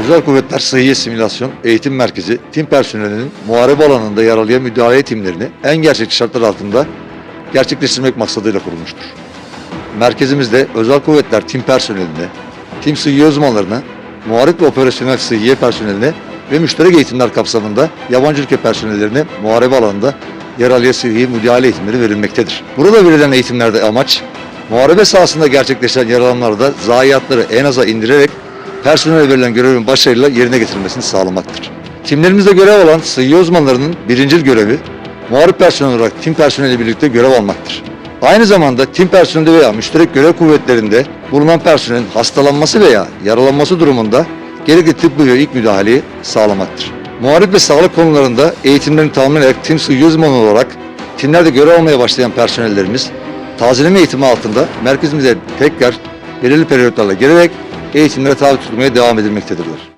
Özel Kuvvetler Sıhhiye Simülasyon Eğitim Merkezi, tim personelinin muharebe alanında yaralıya müdahale eğitimlerini en gerçekçi şartlar altında gerçekleştirmek maksadıyla kurulmuştur. Merkezimizde özel kuvvetler tim personeline, tim sıhhiye uzmanlarına, muharip ve operasyonel sıhhiye personeline ve müşterek eğitimler kapsamında yabancı ülke personellerine muharebe alanında yaralıya sıhhiye müdahale eğitimleri verilmektedir. Burada verilen eğitimlerde amaç, muharebe sahasında gerçekleşen yaralanmalarda zayiatları en aza indirerek personele verilen görevin başarıyla yerine getirilmesini sağlamaktır. Timlerimizde görev alan sıhhiye uzmanlarının birincil görevi, muharip personel olarak tim personeli birlikte görev almaktır. Aynı zamanda tim personeli veya müşterek görev kuvvetlerinde bulunan personelin hastalanması veya yaralanması durumunda gerekli tıbbi ve ilk müdahaleyi sağlamaktır. Muharip ve sağlık konularında eğitimlerini tamamlayarak tim sıhhiye uzmanı olarak timlerde görev almaya başlayan personellerimiz tazeleme eğitimi altında merkezimize tekrar belirli periyotlarla gelerek eğitimlere tabi tutulmaya devam edilmektedirler.